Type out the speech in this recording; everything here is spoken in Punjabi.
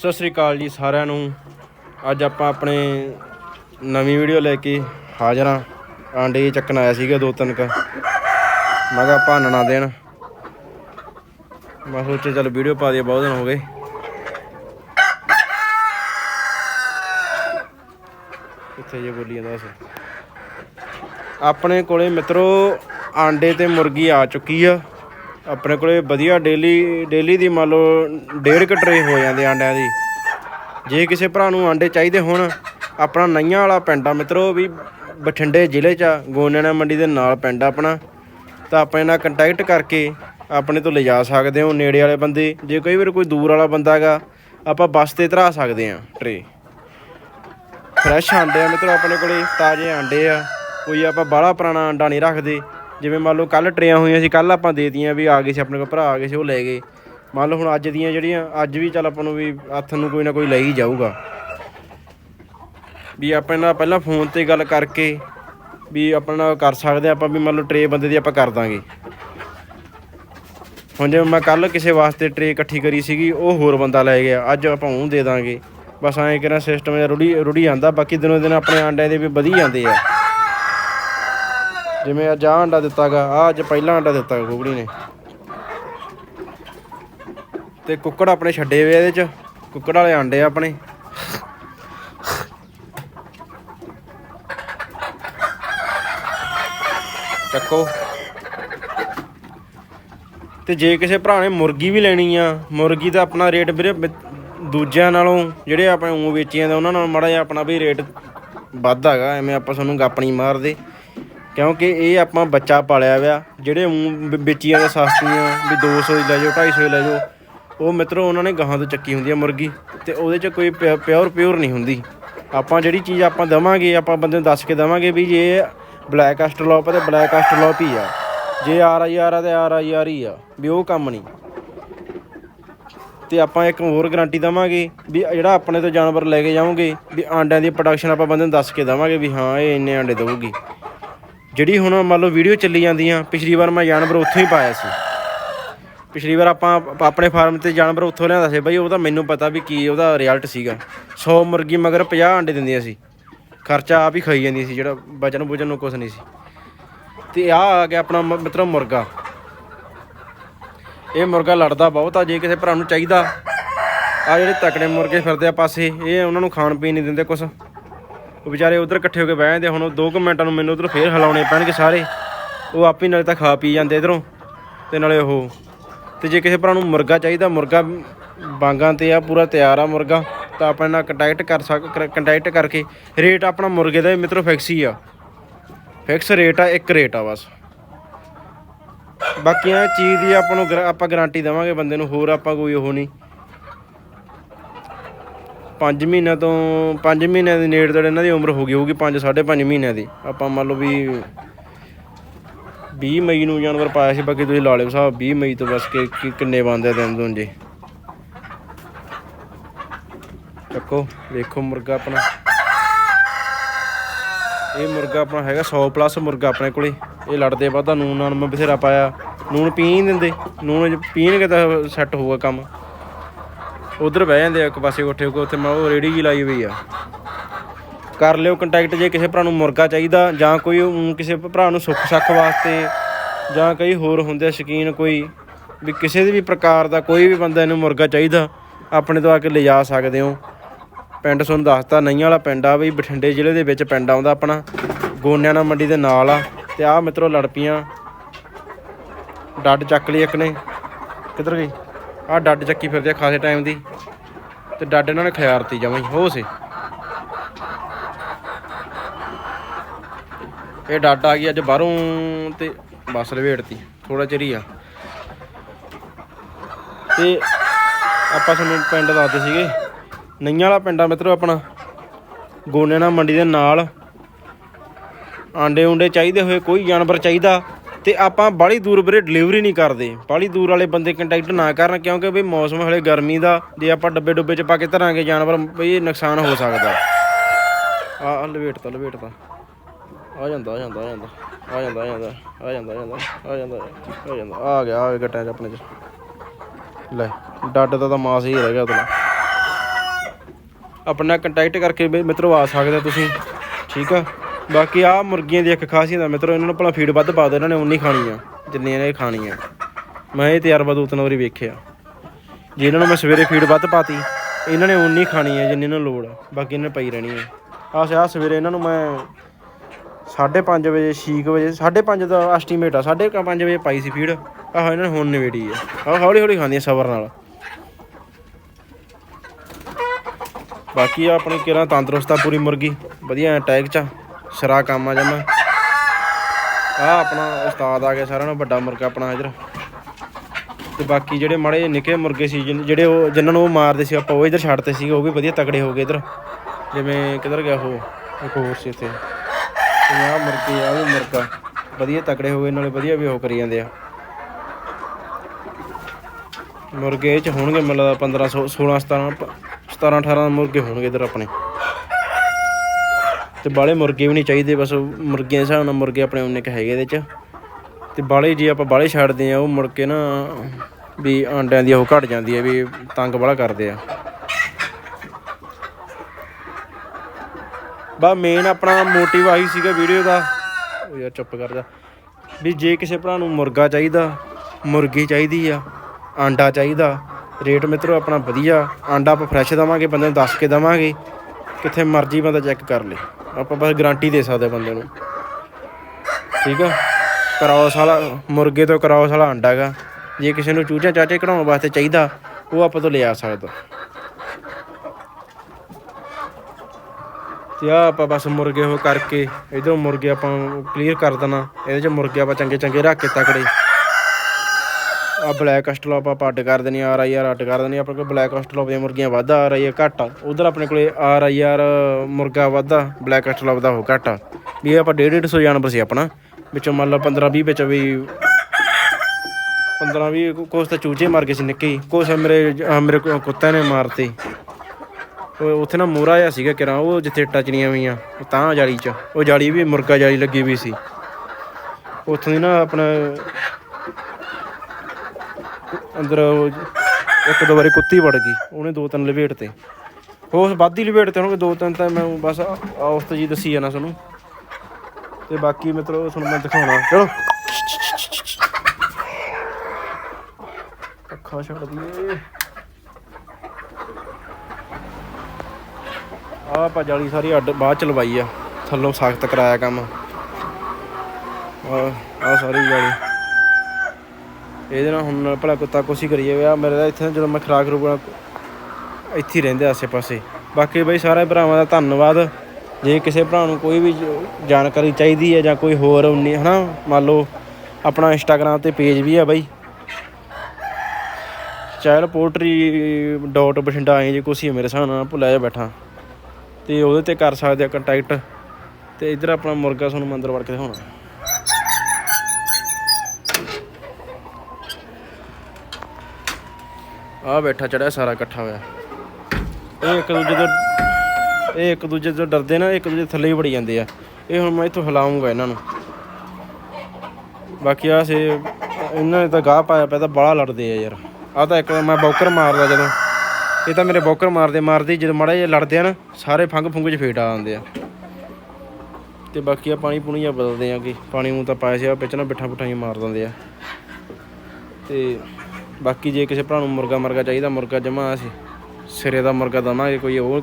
ਸਤਿ ਸ੍ਰੀ ਅਕਾਲ ਜੀ ਸਾਰਿਆਂ ਨੂੰ। ਅੱਜ ਆਪਾਂ ਆਪਣੇ ਨਵੀਂ ਵੀਡੀਓ ਲੈ ਕੇ ਹਾਜ਼ਰ ਹਾਂ। ਆਂਡੇ ਚੱਕਣ ਆਇਆ ਸੀਗਾ ਦੋ ਤਿੰਨ ਕ। ਮੈਂ ਕਿਹਾ ਭਾਨ ਨਾ ਦੇਣ। ਮੈਂ ਸੋਚਿਆ ਚੱਲ ਵੀਡੀਓ ਪਾ ਦਈਏ, ਬਹੁਤ ਦਿਨ ਹੋ ਗਏ। ਕਿੱਥੇ ਜੇ ਬੋਲੀ ਜਾਂਦਾ ਸੀ ਆਪਣੇ ਕੋਲੇ ਮਿੱਤਰੋ, ਆਂਡੇ ਤੇ ਮੁਰਗੀ ਆ ਚੁੱਕੀ ਆ। ਆਪਣੇ ਕੋਲੇ ਵਧੀਆ ਡੇਲੀ ਡੇਲੀ ਦੀ ਮੰਨ ਲਓ ਡੇਢ ਕੁ ਟਰੇ ਹੋ ਜਾਂਦੇ ਆਂਡਿਆਂ ਦੀ। ਜੇ ਕਿਸੇ ਭਰਾ ਨੂੰ ਆਂਡੇ ਚਾਹੀਦੇ ਹੋਣ, ਆਪਣਾ ਨਈਆਂ ਵਾਲਾ ਪਿੰਡ ਆ ਮਿੱਤਰੋ ਵੀ ਬਠਿੰਡੇ ਜ਼ਿਲ੍ਹੇ 'ਚ ਆ ਗੋਨਿਆਣਾ ਮੰਡੀ ਦੇ ਨਾਲ ਪਿੰਡ ਆ ਆਪਣਾ। ਤਾਂ ਆਪਣੇ ਨਾਲ ਕੰਟੈਕਟ ਕਰਕੇ ਆਪਣੇ ਤੋਂ ਲਿਜਾ ਸਕਦੇ ਹੋ, ਨੇੜੇ ਵਾਲੇ ਬੰਦੇ। ਜੇ ਕਈ ਵਾਰ ਕੋਈ ਦੂਰ ਵਾਲਾ ਬੰਦਾ ਹੈਗਾ, ਆਪਾਂ ਬੱਸ ਤੇ ਧਰਾ ਸਕਦੇ ਆ ਟਰੇ ਫਰੈਸ਼ ਆਂਡੇ ਆ ਮਿੱਤਰੋ, ਆਪਣੇ ਕੋਲੇ ਤਾਜ਼ੇ ਆਂਡੇ ਆ। ਕੋਈ ਆਪਾਂ ਬਾਹਲਾ ਪੁਰਾਣਾ ਆਂਡਾ ਨਹੀਂ ਰੱਖਦੇ। ਜਿਵੇਂ ਮੰਨ ਲਓ ਕੱਲ ਟਰੇਆਂ ਹੋਈਆਂ ਸੀ ਕੱਲ ਆਪਾਂ ਦੇ ਦਿੱਤੀਆਂ ਵੀ ਆ ਗਏ ਸੀ, ਆਪਣੇ ਕੋਲ ਭਰਾ ਆ ਗਏ ਸੀ, ਉਹ ਲੈ ਗਏ। ਮੰਨ ਲਓ ਹੁਣ ਅੱਜ ਦੀਆਂ ਜਿਹੜੀਆਂ, ਅੱਜ ਵੀ ਚੱਲ ਆਪਾਂ ਨੂੰ ਵੀ ਹੱਥ ਨੂੰ ਕੋਈ ਨਾ ਕੋਈ ਲੈ ਹੀ ਜਾਊਗਾ। ਵੀ ਆਪਾਂ ਨਾਲ ਪਹਿਲਾਂ ਫੋਨ ਤੇ ਗੱਲ ਕਰਕੇ ਵੀ ਆਪਾਂ ਨਾਲ ਕਰ ਸਕਦੇ ਆਪਾਂ ਵੀ ਮੰਨ ਲਓ ਟਰੇ ਬੰਦੇ ਦੀ ਆਪਾਂ ਕਰ ਦਾਂਗੇ। ਹੁਣ ਜਿਵੇਂ ਮੈਂ ਕੱਲ ਕਿਸੇ ਵਾਸਤੇ ਟਰੇ ਇਕੱਠੀ ਕਰੀ ਸੀਗੀ, ਉਹ ਹੋਰ ਬੰਦਾ ਲੈ ਗਿਆ, ਅੱਜ ਆਪਾਂ ਉਹਨੂੰ ਦੇ ਦਾਂਗੇ। ਬਸ ਐਂ ਕਿਹੜਾ ਸਿਸਟਮ ਹੈ ਰੁੜੀ ਰੁੜੀ ਜਾਂਦਾ, ਬਾਕੀ ਦਿਨੋਂ ਦਿਨ ਆਪਣੇ ਆਂਡਿਆਂ ਦੇ ਵੀ ਵਧੀ ਜਾਂਦੇ ਆ। ਜਿਵੇਂ ਅੱਜ ਆਹ ਅੰਡਾ ਦਿੱਤਾਗਾ ਆ ਅੱਜ ਪਹਿਲਾ ਅੰਡਾ ਦਿੱਤਾ ਕੁਕੜੀ ਨੇ। ਤੇ ਕੁੱਕੜ ਆਪਣੇ ਛੱਡੇ ਹੋਏ ਇਹਦੇ ਚ, ਕੁੱਕੜ ਵਾਲੇ ਆਂਡੇ ਆਪਣੇ। ਚੱਕੋ। ਤੇ ਜੇ ਕਿਸੇ ਭਰਾ ਨੇ ਮੁਰਗੀ ਵੀ ਲੈਣੀ ਆ, ਮੁਰਗੀ ਦਾ ਆਪਣਾ ਰੇਟ ਵੀਰੇ ਦੂਜਿਆਂ ਨਾਲੋਂ, ਜਿਹੜੇ ਆਪਣੇ ਉਹ ਵੇਚੀ ਜਾਂਦੇ ਉਹਨਾਂ ਨਾਲ ਮਾੜਾ ਜਿਹਾ ਆਪਣਾ ਵੀ ਰੇਟ ਵੱਧ ਹੈਗਾ, ਐਵੇਂ ਆਪਾਂ ਤੁਹਾਨੂੰ ਗੱਪ ਨਹੀਂ ਮਾਰਦੇ। ਕਿਉਂਕਿ ਇਹ ਆਪਾਂ ਬੱਚਾ ਪਾਲਿਆ ਵਿਆ ਜਿਹੜੇ ਊਂ ਵੇਚੀਆਂ ਦੇ ਸਸਤੀਆਂ, ਵੀ 200 ਦੀ ਲੈ ਜਾਓ 250 ਦੀ ਲੈ ਜਾਓ, ਉਹ ਮਿੱਤਰੋ ਉਹਨਾਂ ਨੇ ਗਾਹਾਂ ਤੋਂ ਚੱਕੀ ਹੁੰਦੀ ਆ ਮੁਰਗੀ ਤੇ ਉਹਦੇ 'ਚ ਕੋਈ ਪਿਓਰ ਪਿਓਰ ਨਹੀਂ ਹੁੰਦੀ। ਆਪਾਂ ਜਿਹੜੀ ਚੀਜ਼ ਆਪਾਂ ਦਵਾਂਗੇ, ਆਪਾਂ ਬੰਦੇ ਨੂੰ ਦੱਸ ਕੇ ਦਵਾਂਗੇ ਵੀ ਇਹ ਬਲੈਕ ਐਸਟਰਲੋਪ ਆ ਤੇ ਬਲੈਕ ਐਸਟਰਲੋਪ ਹੀ ਆ। ਜੇ ਆਰ ਆਈ ਆਰ ਆ ਤੇ ਆਰ ਆਈ ਆਰ ਹੀ ਆ, ਵੀ ਉਹ ਕੰਮ ਨਹੀਂ। ਤੇ ਆਪਾਂ ਇੱਕ ਹੋਰ ਗਾਰੰਟੀ ਦਵਾਂਗੇ ਵੀ ਜਿਹੜਾ ਆਪਣੇ ਤੋਂ ਜਾਨਵਰ ਲੈ ਕੇ ਜਾਵਾਂਗੇ ਵੀ ਆਂਡਿਆਂ ਦੀ ਪ੍ਰੋਡਕਸ਼ਨ ਆਪਾਂ ਬੰਦੇ ਨੂੰ ਦੱਸ ਕੇ ਦਵਾਂਗੇ ਵੀ ਹਾਂ, ਇਹ ਇੰਨੇ ਆਂਡੇ ਦਊਗੀ। ਜਿਹੜੀ ਹੁਣ ਮੰਨ ਲਓ ਵੀਡੀਓ ਚੱਲੀ ਜਾਂਦੀਆਂ, ਪਿਛਲੀ ਵਾਰ ਮੈਂ ਜਾਨਵਰ ਉੱਥੋਂ ਹੀ ਪਾਇਆ ਸੀ। ਪਿਛਲੀ ਵਾਰ ਆਪਾਂ ਆਪਣੇ ਫਾਰਮ ਤੇ ਜਾਨਵਰ ਉੱਥੋਂ ਲਿਆਂਦਾ ਸੀ ਬਈ ਉਹਦਾ ਮੈਨੂੰ ਪਤਾ ਵੀ ਕੀ ਉਹਦਾ ਰਿਜ਼ਲਟ ਸੀਗਾ। 100 ਮੁਰਗੀ ਮਗਰ 50 ਆਂਡੇ ਦਿੰਦੀਆਂ ਸੀ। ਖਰਚਾ ਆਪ ਹੀ ਖਾਈ ਜਾਂਦੀ ਸੀ, ਜਿਹੜਾ ਬਚਨ ਬੁਚਨ ਨੂੰ ਕੁਝ ਨਹੀਂ ਸੀ। ਤੇ ਆ ਆ ਗਿਆ ਆਪਣਾ ਮ- ਮਤਲਬ ਮੁਰਗਾ। ਇਹ ਮੁਰਗਾ ਲੜਦਾ ਬਹੁਤ ਆ, ਜੇ ਕਿਸੇ ਭਰਾ ਨੂੰ ਚਾਹੀਦਾ। ਆ ਜਿਹੜੇ ਤਕੜੇ ਮੁਰਗੇ ਫਿਰਦੇ ਆ ਪਾਸੇ, ਇਹ ਉਹਨਾਂ ਨੂੰ ਖਾਣ ਪੀਣ ਨਹੀਂ ਦਿੰਦੇ ਕੁਛ। ਉਹ ਵਿਚਾਰੇ ਉਧਰ ਇਕੱਠੇ ਹੋ ਕੇ ਬਹਿ ਜਾਂਦੇ ਹੁਣ ਉਹ 2 ਮਿੰਟਾਂ ਨੂੰ ਮੈਨੂੰ ਉਧਰ ਫੇਰ ਹਿਲਾਉਣੇ ਪੈਣਗੇ ਸਾਰੇ। ਉਹ ਆਪ ਹੀ ਨਾਲੇ ਤਾਂ ਖਾ ਪੀ ਜਾਂਦੇ ਇਧਰੋਂ। ਤੇ ਨਾਲੇ ਉਹ, ਤੇ ਜੇ ਕਿਸੇ ਭਰਾ ਨੂੰ ਮੁਰਗਾ ਚਾਹੀਦਾ, ਮੁਰਗਾ ਬਾਂਗਾਂ ਤੇ ਆ, ਪੂਰਾ ਤਿਆਰ ਆ ਮੁਰਗਾ, ਤਾਂ ਆਪਾਂ ਨਾਲ ਕੰਟੈਕਟ ਕਰ ਸਕ ਕੰਟੈਕਟ ਕਰਕੇ ਰੇਟ ਆਪਣਾ ਮੁਰਗੇ ਦਾ ਵੀ ਮਿੱਤਰੋ ਫਿਕਸ ਹੀ ਆ। ਫਿਕਸ ਰੇਟ ਆ, ਇੱਕ ਰੇਟ ਆ ਬਸ। ਬਾਕੀ ਇਹ ਚੀਜ਼ ਦੀ ਆਪਾਂ ਨੂੰ ਗਰ- ਆਪਾਂ ਗਾਰੰਟੀ ਦੇਵਾਂਗੇ ਬੰਦੇ ਨੂੰ, ਹੋਰ ਆਪਾਂ ਕੋਈ ਉਹ ਨਹੀਂ। 5 ਮਹੀਨਿਆਂ ਤੋਂ 5 ਮਹੀਨਿਆਂ ਦੇ ਨੇੜੇ ਤੇੜੇ ਇਹਨਾਂ ਦੀ ਉਮਰ ਹੋ ਗਈ ਹੋਊਗੀ 5 5.5 ਮਹੀਨਿਆਂ ਦੀ। ਆਪਾਂ ਮੰਨ ਲਓ ਵੀ 20 ਮਈ ਨੂੰ ਜਾਨਵਰ ਪਾਇਆ ਸੀ, ਬਾਕੀ ਤੁਸੀਂ ਲਾ ਲਿਓ ਹਿਸਾਬ 20 ਮਈ ਤੋਂ ਬਸ ਕਿ ਕਿੰਨੇ ਬੰਦੇ ਆ ਦਿਨ ਤੋਂ ਜੇ। ਚੱਕੋ ਵੇਖੋ ਮੁਰਗਾ ਆਪਣਾ। ਇਹ ਮੁਰਗਾ ਆਪਣਾ ਹੈਗਾ 100 ਪਲੱਸ ਮੁਰਗਾ ਆਪਣੇ ਕੋਲੇ। ਇਹ ਲੜਦੇ ਵਾਦਾ ਨੂਨ ਨਾਲ ਮੈਂ ਬਥੇਰਾ ਪਾਇਆ। ਨੂਨ ਪੀ ਦਿੰਦੇ। ਨੂਨ ਪੀਣਗੇ ਤਾਂ ਸੈੱਟ ਹੋਊਗਾ ਕੰਮ। ਉਧਰ ਬਹਿ ਜਾਂਦੇ ਆ, ਇੱਕ ਪਾਸੇ ਉੱਠੇ ਕੋ ਉੱਥੇ ਮੈਂ ਉਹ ਰੇੜੀ ਜੀ ਲਾਈ ਹੋਈ ਆ। ਕਰ ਲਿਓ ਕੰਟੈਕਟ ਜੇ ਕਿਸੇ ਭਰਾ ਨੂੰ ਮੁਰਗਾ ਚਾਹੀਦਾ, ਜਾਂ ਕੋਈ ਕਿਸੇ ਭਰਾ ਨੂੰ ਸੁੱਖ ਸੱਖ ਵਾਸਤੇ, ਜਾਂ ਕਈ ਹੋਰ ਹੁੰਦੇ ਆ, ਸ਼ਕੀਨ ਕੋਈ, ਵੀ ਕਿਸੇ ਦੇ ਵੀ ਪ੍ਰਕਾਰ ਦਾ ਕੋਈ ਵੀ ਬੰਦਾ ਇਹਨੂੰ ਮੁਰਗਾ ਚਾਹੀਦਾ, ਆਪਣੇ ਤੋਂ ਆ ਕੇ ਲਿਜਾ ਸਕਦੇ ਹੋ। ਪਿੰਡ ਤੁਹਾਨੂੰ ਦੱਸਤਾ ਨਹੀਂ ਵਾਲਾ ਪਿੰਡ ਆ ਬਈ, ਬਠਿੰਡੇ ਜ਼ਿਲ੍ਹੇ ਦੇ ਵਿੱਚ ਪਿੰਡ ਆਉਂਦਾ ਆਪਣਾ ਗੋਨਿਆਣਾ ਮੰਡੀ ਦੇ ਨਾਲ ਆ, ਤੇ ਆ ਮਿੱਤਰੋ ਲੜਪੀਆਂ ਡੱਡ ਚੱਕ ਲਈ ਇੱਕ ਨੇ। ਕਿੱਧਰ ਗਈ? ਆ ਡੱਡ ਚੱਕੀ ਫਿਰਦੇ ਆ ਖਾਸੇ ਟਾਈਮ ਦੀ। ਤੇ ਡੱਡ ਇਹਨਾਂ ਨੇ ਖਿਆਰਤੀ ਜਮਾਂ ਹੋ ਸੀ। ਇਹ ਡੱਡ ਆ ਗਈ ਅੱਜ ਬਾਹਰੋਂ ਤੇ ਬੱਸ ਲਵੇੜਤੀ ਥੋੜਾ ਚਿਰ ਹੀ ਆ। ਤੇ ਆਪਾਂ ਤੁਹਾਨੂੰ ਪਿੰਡ ਦੱਸਦੇ ਸੀਗੇ, ਨਈਆਂ ਵਾਲਾ ਪਿੰਡ ਆ ਮਿੱਤਰੋ ਆਪਣਾ। ਗੋਨੇ ਨਾਲ ਮੰਡੀ ਦੇ ਨਾਲ। ਆਂਡੇ ਉਂਡੇ ਚਾਹੀਦੇ ਹੋਏ, ਕੋਈ ਜਾਨਵਰ ਚਾਹੀਦਾ। ਤੇ ਆਪਾਂ ਬਾਹਲੀ ਦੂਰ ਵੀਰੇ ਡਿਲੀਵਰੀ ਨਹੀਂ ਕਰਦੇ। ਬਾਹਲੀ ਦੂਰ ਵਾਲੇ ਬੰਦੇ ਕੰਟੈਕਟ ਨਾ ਕਰਨ ਕਿਉਂਕਿ ਵੀ ਮੌਸਮ ਹਲੇ ਗਰਮੀ ਦਾ, ਜੇ ਆਪਾਂ ਡੱਬੇ ਡੁੱਬੇ ਚ ਪਾ ਕੇ ਧਰਾਂਗੇ ਜਾਨਵਰ, ਬਈ ਨੁਕਸਾਨ ਹੋ ਸਕਦਾ। ਆ ਆ ਲਵੇਟਤਾ ਲਵੇਟਤਾ ਆ ਆ ਜਾਂਦਾ ਆ ਜਾਂਦਾ ਆ ਜਾਂਦਾ ਆ ਜਾਂਦਾ ਆ ਜਾਂਦਾ ਆ ਜਾਂਦਾ ਆ ਜਾਂਦਾ ਆ ਜਾਂਦਾ, ਆ ਗਿਆ ਆ ਗਿਆ ਗੱਟਾਂ ਆਪਣੇ ਚ। ਲੈ, ਡੱਡ ਦਾ ਤਾਂ ਮਾਸ ਹੀ ਰਹਿ ਗਿਆ ਉਹਦਾ ਆਪਣਾ ਕੰਟੈਕਟ ਕਰਕੇ ਵੀ ਮਿੱਤਰੋ ਆ ਸਕਦੇ ਤੁਸੀਂ, ਠੀਕ ਆ? ਬਾਕੀ ਆ ਮੁਰਗੀਆਂ ਦੀ ਇੱਕ ਖਾਸੀਅਤ ਆ ਮਿੱਤਰੋ, ਇਹਨਾਂ ਨੂੰ ਭਲਾ ਫੀਡ ਵੱਧ ਪਾ ਦਿਓ, ਇਹਨਾਂ ਨੇ ਉਨੀ ਖਾਣੀ ਆ ਜਿੰਨੀ ਇਹਨਾਂ ਨੇ ਖਾਣੀ ਆ ਮੈਂ ਇਹ ਤਜਰਬਾ ਦੋ ਤਿੰਨ ਵਾਰੀ ਵੇਖਿਆ। ਜੇ ਇਹਨਾਂ ਨੂੰ ਮੈਂ ਸਵੇਰੇ ਫੀਡ ਵੱਧ ਪਾਤੀ, ਇਹਨਾਂ ਨੇ ਉਨੀ ਖਾਣੀ ਹੈ ਜਿੰਨੀ ਇਹਨਾਂ ਨੂੰ ਲੋੜ ਆ, ਬਾਕੀ ਇਹਨਾਂ ਨੇ ਪਈ ਰਹਿਣੀ ਹੈ ਆਹ ਆ ਸਵੇਰੇ ਇਹਨਾਂ ਨੂੰ ਮੈਂ 5:30 ਵਜੇ 6 ਵਜੇ 5:30 ਦਾ ਐਸਟੀਮੇਟ ਆ 5:30 ਵਜੇ ਪਾਈ ਸੀ ਫੀਡ ਆਹ ਇਹਨਾਂ ਨੇ ਹੁਣ ਨਵੇੜੀ ਆ। ਆਹ ਹੌਲੀ ਹੌਲੀ ਖਾਂਦੀਆਂ ਸਬਰ ਨਾਲ। ਬਾਕੀ ਆ ਆਪਣੀ ਕਿਰਾਂ ਤੰਦਰੁਸਤ ਆ ਪੂਰੀ ਮੁਰਗੀ, ਵਧੀਆ ਅਟੈਕ ਚ ਆ। ਸਰਾ ਕੰਮ ਆ ਜਮਾ ਆ ਆਪਣਾ ਉਸਤਾਦ ਆ ਗਿਆ ਸਾਰਿਆਂ ਨਾਲੋਂ ਵੱਡਾ ਮੁਰਗਾ ਆਪਣਾ ਇਧਰ। ਤੇ ਬਾਕੀ ਜਿਹੜੇ ਮਾੜੇ ਨਿੱਕੇ ਮੁਰਗੇ ਸੀ, ਜਿਨ- ਜਿਹੜੇ ਉਹ, ਜਿਨ੍ਹਾਂ ਨੂੰ ਉਹ ਮਾਰਦੇ ਸੀ, ਆਪਾਂ ਉਹ ਇਧਰ ਛੱਡਦੇ ਸੀਗੇ, ਉਹ ਵੀ ਵਧੀਆ ਤਕੜੇ ਹੋ ਗਏ ਇਧਰ। ਜਿਵੇਂ ਕਿਧਰ ਗਿਆ ਉਹ? ਇੱਕ ਹੋਰ ਸੀ ਇੱਥੇ। ਤੇ ਆਹ ਮੁਰਗੇ ਆ ਵੀ ਮੁਰਗਾ। ਵਧੀਆ ਤਕੜੇ ਹੋ ਗਏ, ਨਾਲੇ ਵਧੀਆ ਵੀ ਉਹ ਕਰੀ ਜਾਂਦੇ ਆ। ਮੁਰਗੇ ਚ ਹੋਣਗੇ, ਮੈਨੂੰ ਲੱਗਦਾ 1500 16 17 ਪ- 17 18 ਮੁਰਗੇ ਹੋਣਗੇ ਇਧਰ ਆਪਣੇ। ਤੇ ਬਾਲੇ ਮੁਰਗੇ ਵੀ ਨਹੀਂ ਚਾਹੀਦੇ, ਬਸ ਉਹ ਮੁਰਗੀਆਂ ਦੇ ਹਿਸਾਬ ਨਾਲ ਮੁਰਗੇ ਆਪਣੇ ਉਹਨੇ ਕ ਹੈਗੇ ਇਹਦੇ ਚ। ਤੇ ਬਾਲੇ ਜੇ ਆਪਾਂ ਬਾਲੇ ਛੱਡਦੇ ਆ, ਉਹ ਮੁੜ ਕੇ ਨਾ ਵੀ ਆਂਡਿਆਂ ਦੀ ਉਹ ਘਟ ਜਾਂਦੀ ਹੈ ਵੀ ਤੰਗ ਬੜਾ ਕਰਦੇ ਆ। ਬਾ ਮੇਨ ਆਪਣਾ ਮੋਟਿਵ ਆਹੀ ਸੀਗਾ ਵੀਡੀਓ ਦਾ। ਉਹ ਯਾਰ ਚੁੱਪ ਕਰ ਜਾ। ਵੀ ਜੇ ਕਿਸੇ ਭਰਾ ਨੂੰ ਮੁਰਗਾ ਚਾਹੀਦਾ, ਮੁਰਗੀ ਚਾਹੀਦੀ ਆ, ਆਂਡਾ ਚਾਹੀਦਾ, ਰੇਟ ਮਿੱਤਰੋ ਆਪਣਾ ਵਧੀਆ। ਆਂਡਾ ਆਪਾਂ ਫਰੈਸ਼ ਦਵਾਂਗੇ, ਬੰਦੇ ਨੂੰ ਦੱਸ ਕੇ ਦਵਾਂਗੇ। ਕਿੱਥੇ ਮਰਜ਼ੀ ਬੰਦਾ ਚੈੱਕ ਕਰ ਲੇ। ਆਪਾਂ ਬਸ ਗਾਰੰਟੀ ਦੇ ਸਕਦੇ ਬੰਦੇ ਨੂੰ। ਠੀਕ ਆ? ਕਰਾਉਸ ਵਾਲਾ, ਮੁਰਗੇ ਤੋਂ ਕਰਾਉਸ ਵਾਲਾ ਅੰਡਾ ਗਾ ਜੇ ਕਿਸੇ ਨੂੰ ਚੂਚਾ ਚਾਚੇ ਕਢਾਉਣ ਵਾਸਤੇ ਚਾਹੀਦਾ, ਉਹ ਆਪਾਂ ਤੋਂ ਲਿਆ ਸਕਦਾ। ਤੇ ਆ ਆਪਾਂ ਬਸ ਮੁਰਗੇ ਉਹ ਕਰਕੇ ਇਧਰੋਂ ਮੁਰਗੇ ਆਪਾਂ ਕਲੀਅਰ ਕਰ ਦੇਣਾ। ਇਹਦੇ ਚ ਮੁਰਗੇ ਆਪਾਂ ਚੰਗੇ ਚੰਗੇ ਰੱਖ ਕੇ ਤਕੜੇ। ਆ ਬਲੈਕ ਅਸਟਲੋਪ ਆਪਾਂ ਅੱਡ ਕਰ ਦੇਣੀ ਆਰ ਆਈ ਆਰ ਅੱਡ ਕਰ ਦੇਣੀ ਆਪਣੇ ਕੋਲ ਬਲੈਕ ਅਸਟਲੋਪ ਦੀਆਂ ਮੁਰਗੀਆਂ ਵੱਧ ਆਰ ਆਈ ਆਰ ਘੱਟ। ਉਧਰ ਆਪਣੇ ਕੋਲੇ ਆਰ ਆਈ ਆਰ ਮੁਰਗਾ ਵੱਧ ਬਲੈਕ ਅਸਟਲੋਪ ਦਾ ਉਹ ਘੱਟ। ਆ ਵੀ ਇਹ ਆਪਾਂ 1.5 150 ਜਾਨਵਰ ਸੀ ਆਪਣਾ। ਵਿੱਚੋਂ ਮੰਨ ਲਓ 15 20 ਵਿੱਚ ਵੀ 15 20 ਕੁਛ ਤਾਂ ਚੂਚੇ ਮਾਰ ਗਏ ਸੀ ਨਿੱਕੇ ਹੀ। ਕੁਛ ਮੇਰੇ ਮੇਰੇ ਕੁ- ਕੁੱਤਿਆਂ ਨੇ ਮਾਰਤੇ। ਉੱਥੇ ਨਾ ਮੋਰਾ ਜਿਹਾ ਸੀਗਾ ਕਿਰਾਂ, ਉਹ ਜਿੱਥੇ ਟੱਚਣੀਆਂ ਹੋਈਆਂ, ਉਹ ਤਾਂ ਜਾਲੀ 'ਚ। ਉਹ ਜਾਲੀ ਵੀ ਮੁਰਗਾ ਜਾਲੀ ਲੱਗੀ ਵੀ ਸੀ। ਉੱਥੋਂ ਦੀ ਨਾ ਆਪਣਾ ਅੰਦਰ ਇੱਕ ਦੋ ਵਾਰੀ ਕੁੱਤੀ ਵੜ ਗਈ, ਉਹਨੇ ਦੋ ਤਿੰਨ ਲਪੇਟ ਤੇ। ਉਸ ਵਾਧੀ ਲਪੇਟ ਤੇ ਹੋਣਗੇ, ਦੋ ਤਿੰਨ ਤਾਂ ਮੈਂ ਬਸ ਔਸਤ ਜੀ ਦੱਸੀ ਜਾਣਾ ਤੁਹਾਨੂੰ। ਤੇ ਬਾਕੀ ਮਤਲਬ ਤੁਹਾਨੂੰ ਮੈਂ ਦਿਖਾਉਣਾ। ਚਲੋ। ਅੱਖਾਂ ਛੱਡ ਦਈਏ। ਆ ਆਪਾਂ ਜਾਲੀ ਸਾਰੀ ਅੱਡ, ਬਾਅਦ ਚ ਲਵਾਈ ਆ। ਥੱਲੋਂ ਸਖਤ ਕਰਾਇਆ ਕੰਮ। ਆ ਆ ਸਾਰੀ ਜਾਲੀ ਇਹਦੇ ਨਾਲ ਹੁਣ ਭਲਾ ਕੁੱਤਾ ਕੋਸੀ ਕਰੀਏ ਆ ਮੇਰੇ ਦਾ ਇੱਥੇ ਜਦੋਂ ਮੈਂ ਖਰਾਕ ਰੂਪਣਾ ਇੱਥੇ ਹੀ ਰਹਿੰਦੇ ਆਸੇ ਪਾਸੇ ਬਾਕੀ ਬਈ ਸਾਰੇ ਭਰਾਵਾਂ ਦਾ ਧੰਨਵਾਦ। ਜੇ ਕਿਸੇ ਭਰਾ ਨੂੰ ਕੋਈ ਵੀ ਜਾਣਕਾਰੀ ਚਾਹੀਦੀ ਹੈ ਜਾਂ ਕੋਈ ਹੋਰ ਉਨੀ ਹਨਾ? ਮੰਨ ਲਓ ਆਪਣਾ ਇੰਸਟਾਗ੍ਰam ਤੇ ਪੇਜ ਵੀ ਆ ਬਾਈ। ਚਾਇਲ ਪੋਲਟਰੀ ਡਾਟ ਬਠਿੰਡਾ ਆਏ ਜੇ ਕੁਛ ਹੀ ਮੇਰੇ ਹਿਸਾਬ ਨਾਲ, ਭੁੱਲਿਆ ਜਾ ਬੈਠਾ। ਤੇ ਉਹਦੇ ਤੇ ਕਰ ਸਕਦੇ ਆ ਕੰਟੈਕਟ ਤੇ ਇੱਧਰ ਆਪਣਾ ਮੁਰਗਾ ਤੁਹਾਨੂੰ ਮੰਦਰ ਵੜ ਕੇ ਦਿਖਾਉਣਾ। ਆ ਬੈਠਾ ਚੜਿਆ ਸਾਰਾ ਇਕੱਠਾ ਹੋਇਆ। ਇਹ ਇੱਕ ਦੂਜੇ ਤੋਂ, ਇਹ ਇੱਕ ਦੂਜੇ ਤੋਂ ਡਰਦੇ ਨਾ, ਇੱਕ ਦੂਜੇ ਥੱਲੇ ਹੀ ਵੜੀ ਜਾਂਦੇ ਆ। ਇਹ ਹੁਣ ਮੈਂ ਇੱਥੋਂ ਹਿਲਾਉਂਗਾ ਇਹਨਾਂ ਨੂੰ। ਬਾਕੀ ਆ ਸੇ, ਇਹਨਾਂ ਨੇ ਤਾਂ ਗਾਹ ਪਾਇਆ ਪਿਆ ਤਾਂ ਬੜਾ ਲੜਦੇ ਆ ਯਾਰ। ਆ ਤਾਂ ਇੱਕ ਮੈਂ ਬੌਕਰ ਮਾਰਦਾ ਜਦੋਂ। ਇਹ ਤਾਂ ਮੇਰੇ ਬੌਕਰ ਮਾਰਦੇ ਮਾਰਦੇ ਜਦੋਂ ਮਾੜਾ ਜਿਹਾ ਲੜਦੇ ਆ ਨਾ, ਸਾਰੇ ਫੰਗ ਫੁੰਗ 'ਚ ਫੇਟ ਆ ਜਾਂਦੇ ਆ। ਤੇ ਬਾਕੀ ਆ ਪਾਣੀ ਪੂਣੀ ਆ ਬਦਲਦੇ ਆ ਕਿ ਪਾਣੀ ਨੂੰ ਤਾਂ ਪਾਇਆ ਸੀ ਆ ਵਿੱਚ ਨਾ ਬਿੱਠਾ ਬੁੱਠਾ ਹੀ ਮਾਰ ਦਿੰਦੇ ਆ। ਤੇ ਬਾਕੀ ਜੇ ਕਿਸੇ ਭਰਾ ਨੂੰ ਮੁਰਗਾ ਮਰਗਾ ਚਾਹੀਦਾ, ਮੁਰਗਾ ਜਮਾ ਅਸੀਂ। ਸਿਰੇ ਦਾ ਮੁਰਗਾ ਦਵਾਂਗੇ, ਕੋਈ ਉਹ